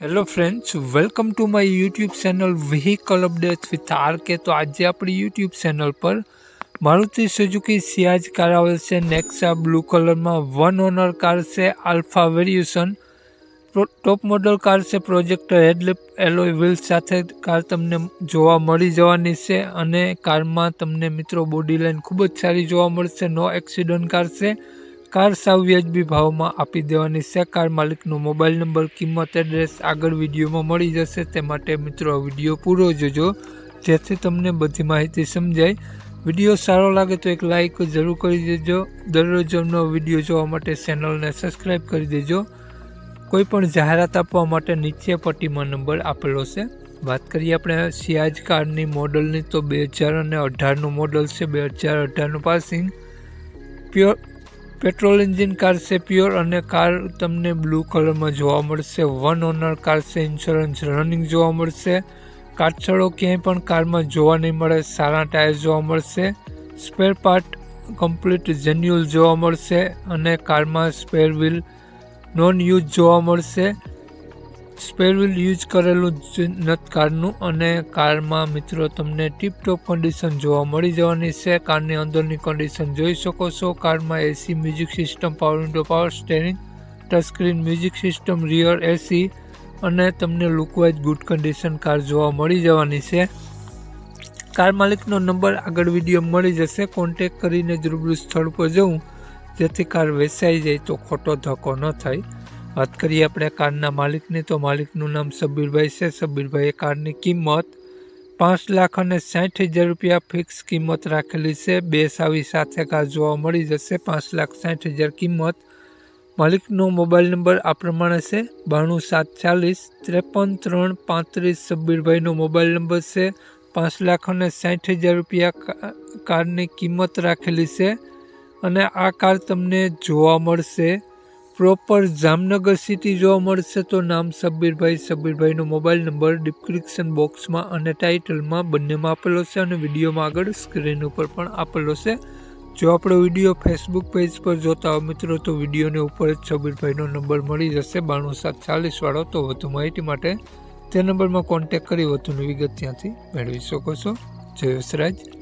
Hello friends welcome to my YouTube channel vehicle update with R K તો આજે આપણી YouTube channel પર Maruti Suzuki Ciaz car આવેલ છે. નેક્સા બ્લુ કલરમાં વન ઓનર કાર છે. Alpha variation top model car છે. પ્રોજેક્ટર હેડલેપ એલોય વ્હીલ સાથે કાર તમને જોવા મળી જવાની છે અને કારમાં તમને મિત્રો બોડી લાઇન ખૂબ જ સારી જોવા મળશે. નો એક્સિડન્ટ કાર છે. કાર સાવ વ્યાજબી ભાવમાં આપી દેવાની છે. કાર માલિકનો મોબાઈલ નંબર, કિંમત, એડ્રેસ આગળ વિડીયોમાં મળી જશે. તે માટે મિત્રો વીડિયો પૂરો જોજો. જેથી તમને બધી માહિતી સમજાય. વીડિયો સારો લાગે તો એક લાઇક જરૂર કરી દેજો. દરરોજનો વીડિયો જોવા માટે ચેનલને સબસ્ક્રાઈબ કરી દેજો. કોઈ પણ જાહેરાત આપવા માટે નીચે પટ્ટીમાં નંબર આપેલો છે. વાત કરીએ આપણે સિયાજ કારની મોડલની, તો બે હજાર અને અઢારનું મોડલ છે. બે હજાર અઢારનું passing. Pure petrol engine car છે પ્યોર અને કાર તમને બ્લુ કલરમાં જોવા મળશે. વન ઓનર કાર છે, ઇન્સ્યોરન્સ રનિંગ જોવા મળશે. કાટછડો ક્યાંય પણ કારમાં જોવા નહીં મળે, સારા ટાયર જોવા મળશે. સ્પેર પાર્ટ કમ્પ્લીટ જેન્યુઅલ જોવા મળશે અને કારમાં સ્પેર વ્હીલ નોન યુઝ જોવા મળશે. સ્પેર વ્હીલ યુઝ કરેલું નથી કારનું અને કારમાં મિત્રો તમને ટીપટોપ કન્ડિશન જોવા મળી જવાની છે. કારની અંદરની કન્ડિશન જોઈ શકો છો. કારમાં AC music system power window power steering touchscreen music system rear AC અને તમને લુકવાઇઝ ગુડ કન્ડિશન કાર જોવા મળી જવાની છે. કાર માલિકનો નંબર આગળ વીડિયો મળી જશે. કોન્ટેક કરીને જ રૂબરૂ સ્થળ પર જવું. જેથી કાર વેચાઈ જાય તો ખોટો ધક્કો ન થાય. વાત કરીએ આપણે કારના માલિકની, તો માલિકનું નામ સબીરભાઈ છે. સબીરભાઈએ કારની કિંમત પાંચ લાખ અને સાઠ હજાર રૂપિયા ફિક્સ કિંમત રાખેલી છે. બે સાવી સાથે કાર જોવા મળી જશે. પાંચ લાખ સાઠ હજાર કિંમત. માલિકનો મોબાઈલ નંબર આ પ્રમાણે છે. બાણું સાત ચાલીસ ત્રેપન ત્રણ પાંત્રીસ સબીરભાઈનો મોબાઈલ નંબર છે. પાંચ લાખ અને સાઠ હજાર રૂપિયા કારની કિંમત રાખેલી છે. અને આ કાર તમને જોવા મળશે. પ્રોપર જામનગર સિટી જોવા મળશે તો નામ સબ્બીરભાઈ સબ્બીરભાઈનો મોબાઈલ નંબર ડિસ્ક્રિપ્શન બોક્સમાં અને ટાઇટલમાં બંનેમાં આપેલો છે અને વિડીયોમાં આગળ સ્ક્રીન ઉપર પણ આપેલો છે. જો આપણો વીડિયો ફેસબુક પેજ પર જોતા હો મિત્રો તો વિડીયોની ઉપર જ સબીરભાઈનો નંબર મળી જશે, બાણું સાત ચાલીસવાળો તો વધુ માહિતી માટે તે નંબરમાં કોન્ટેક કરી વધુની વિગત ત્યાંથી મેળવી શકો છો. જય